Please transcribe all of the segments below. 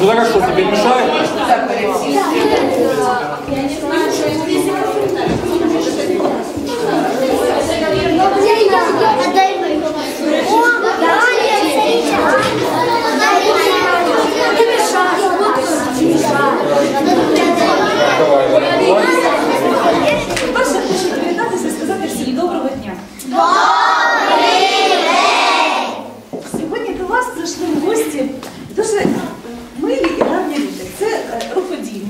Ну так а що, тобі мішає? Перше, хочу привітатися і сказати всім доброго дня. Сьогодні до вас прийшли в гості дуже милі і гарні люди. Це е,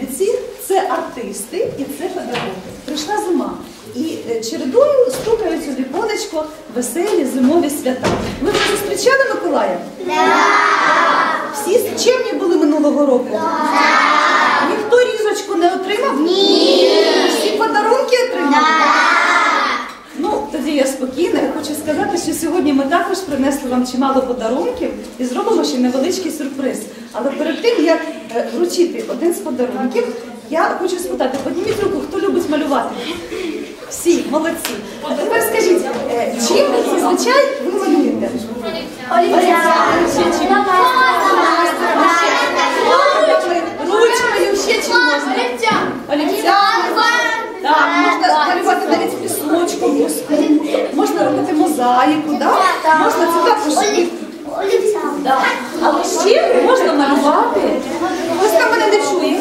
рукодільниці, це артисти і це педагоги. Прийшла зима. І е, чередою стукають у віконечко веселі зимові свята. Ви вже зустрічали Миколая? Всі з чемні були минулого року? Ніхто різочку не отримав? Ні. Всі подарунки отримали? Ну, тоді я спокійна. Я хочу сказати, що сьогодні ми також принесли вам чимало подарунків і зробимо ще невеличкий сюрприз. Але перед тим, як вручити один з подарунків, я хочу спитати, підніміть руку, хто любить малювати? Всі, молодці. А тепер скажіть, е, чим зазвичай ви малюєте? Ручкою, ще чим можна? Так, можна малювати навіть пісочком. Можна робити мозаїку, можна це також. Але ще можна малювати. Ось там мене не чує.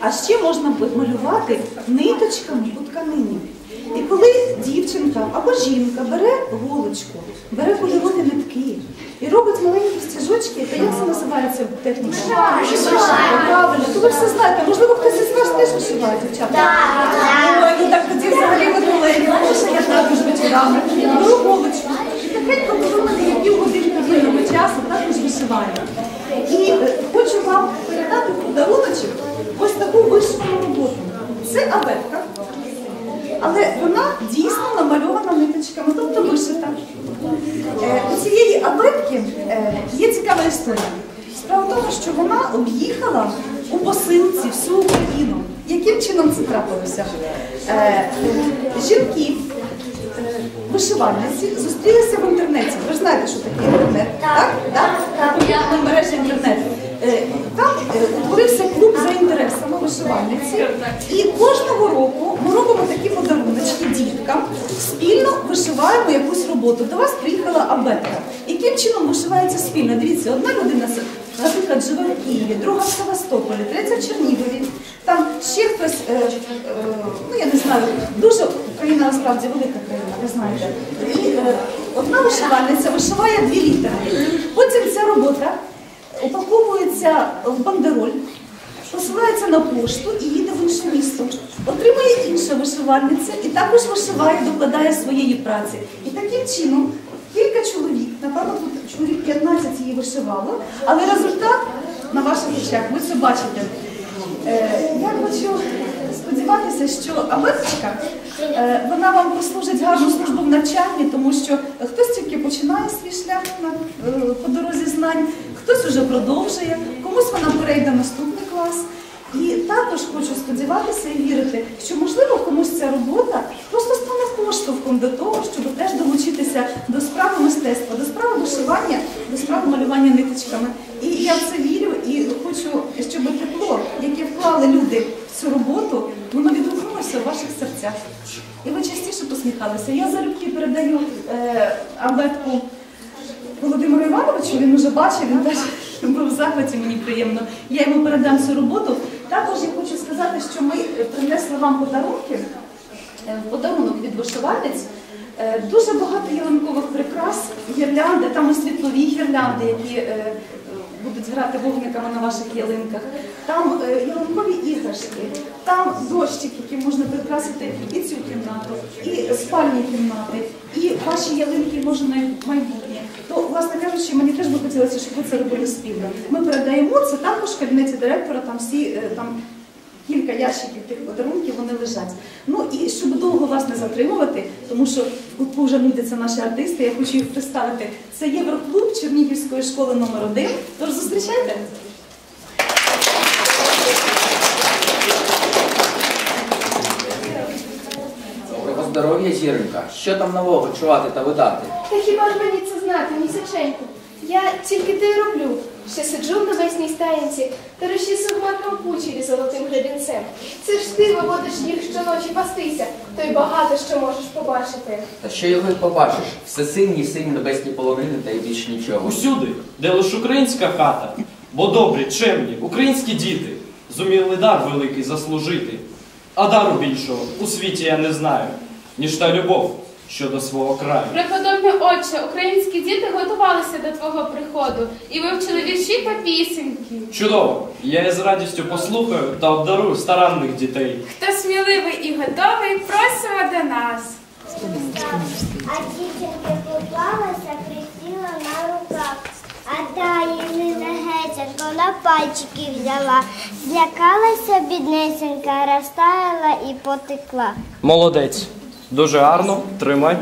А ще можна малювати ниточками у тканині. І коли дівчинка або жінка бере голочку, бере кольорові нитки і робить маленькі стіжочки, то як це називається техніка? Правильно, то ви все знаєте. Можливо, хтось із вас теж вишиває, дівчата? Ой, ну так тоді взагалі ви. Може, я також вечорами. Беру голочку. І тихенько беру її півгодинки вільного часу, також вишиваю. І е, хочу вам передати подаруночок ось таку вишивану роботу. Це абетка. Але вона дійсно намальована ниточками, тобто вишита. Е, У цієї абетки е, є цікава історія. Справа в тому, що вона об'їхала у посилці всю Україну. Яким чином це трапилося? Е, Жінки, вишивальниці, зустрілися в інтернеті. Ви ж знаєте, що таке інтернет, так? Так? Популярна мережа інтернет. Е, Там е, утворився клуб за інтересами вишивальниці. І кожного року ми робимо такі подаруночки діткам, спільно вишиваємо якусь роботу. До вас приїхала абетка. Яким чином вишивається спільно? Дивіться, одна людина, наприклад, живе в Києві, друга в Севастополі, третя в Чернігові. Там ще хтось, е, е, ну я не знаю, дуже Україна насправді велика країна, ви знаєте. І е, одна вишивальниця вишиває дві літери. Потім ця робота упаковується в бандероль, посилається на пошту і їде в інше місто. Отримує інша вишивальниця і також вишиває, докладає своєї праці. І таким чином кілька чоловік, напевно, тут чоловік 15 її вишивало, але результат на ваших очах, ви це бачите. Е, Я хочу сподіватися, що абеточка, е, вона вам послужить гарну службу в навчанні, тому що хтось тільки починає свій шлях е, по дорозі знань, хтось вже продовжує, комусь вона перейде наступний клас. І також хочу сподіватися і вірити, що можливо комусь ця робота просто стане поштовхом до того, щоб теж долучитися до справи мистецтва, до справи вишивання, до справи малювання ниточками. І я в це вірю і хочу, щоб тепло, яке вклали люди в цю роботу, воно відгукнулося в ваших серцях. І ви частіше посміхалися. Я залюбки передаю е, абетку Володимиру Івановичу, він уже бачив, він теж в захваті, мені приємно. Я йому передам цю роботу. Також я хочу сказати, що ми принесли вам подарунки, е, подарунок від вишивальниць. Е, Дуже багато ялинкових прикрас, гірлянди, там і світлові гірлянди, які е, будуть грати вогниками на ваших ялинках. Там ялинкові іграшки, там дощик, який можна прикрасити і цю кімнату, і спальні кімнати, і ваші ялинки може на майбутнє. То, власне кажучи, мені теж би хотілося, щоб ви це робили спільно. Ми передаємо це також в кабінеті директора, там всі е, там кілька ящиків тих подарунків вони лежать. Ну і щоб довго вас не затримувати, тому що тут вже нудяться наші артисти, я хочу їх представити. Це Євроклуб Чернігівської школи номер 1 Тож зустрічайте. Здоров'я, зіронька. Що там нового чувати та видати? Та хіба ж мені це знати, місяченьку? Я тільки те й роблю, що сиджу в небесній стаєнці та розчісую маткам кучері золотим гребінцем. Це ж ти виводиш їх щоночі пастися, то й багато що можеш побачити. Та що його й побачиш? Всесинні синь небесні полонини та й більш нічого. Усюди, де лише українська хата, бо добрі, чемні, українські діти зуміли дар великий заслужити. А дару більшого у світі я не знаю, ніж та любов, що до свого краю. Преподобний отче, українські діти готувалися до твого приходу і вивчили вірші та пісеньки. Чудово! Я із радістю послухаю та обдарую старанних дітей. Хто сміливий і готовий, просимо до нас. А дівчинка поклалася, присіла на руках. А та Єлина Гетя на пальчики взяла. Злякалася біднесенька, розтаяла і потекла. Молодець. Дуже гарно, тримай.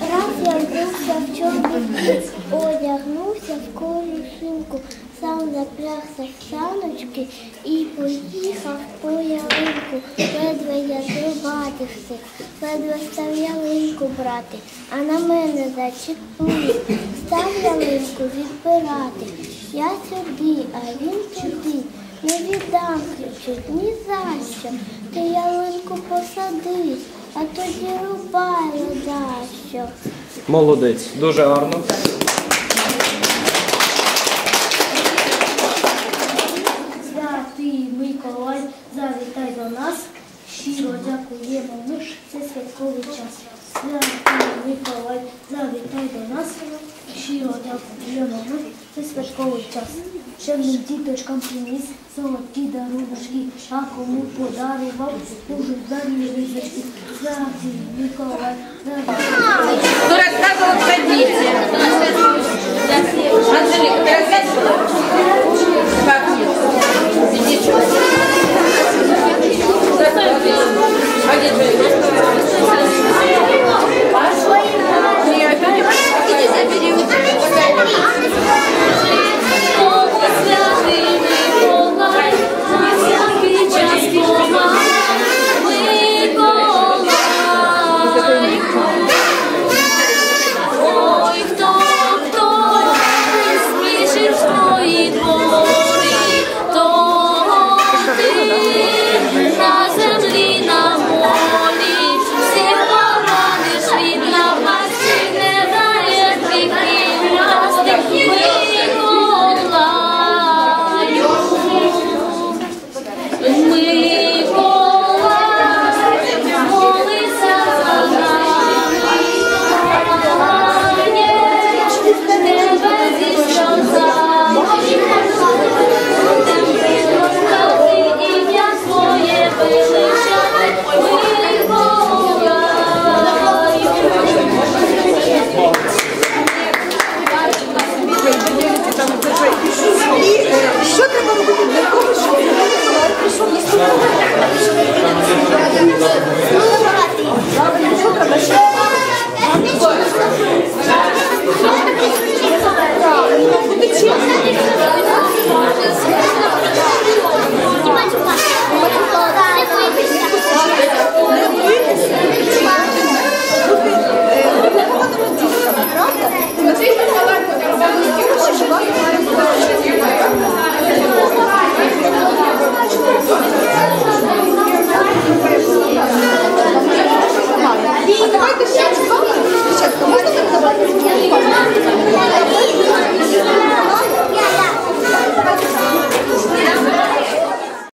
Раз я вбився в чорний одягнувся в колюшинку, сам запрягся в саночки і поїхав по ялинку. Ледве я зрубати встиг, ледве став ялинку брати, а на мене зачепили, став ялинку відбирати. Я сюди, а він туди. Не віддам ключі ні за що. Ти ялинку посади, а тоді рубай дащо. Молодець, дуже гарно. Святий Миколай, завітай до нас. Щиро дякуємо ми, це святковий час. Святий Миколай, завітай до нас. Щиро дякуємо ми, це святковий час. Чемним діточкам приніс золоті даруночки, а кому подарував, дуже дарні ризочки. Святий Миколай, завітай. Кто рассказывал ходите? Анжелика, ты рассказывала? Как нет? Иди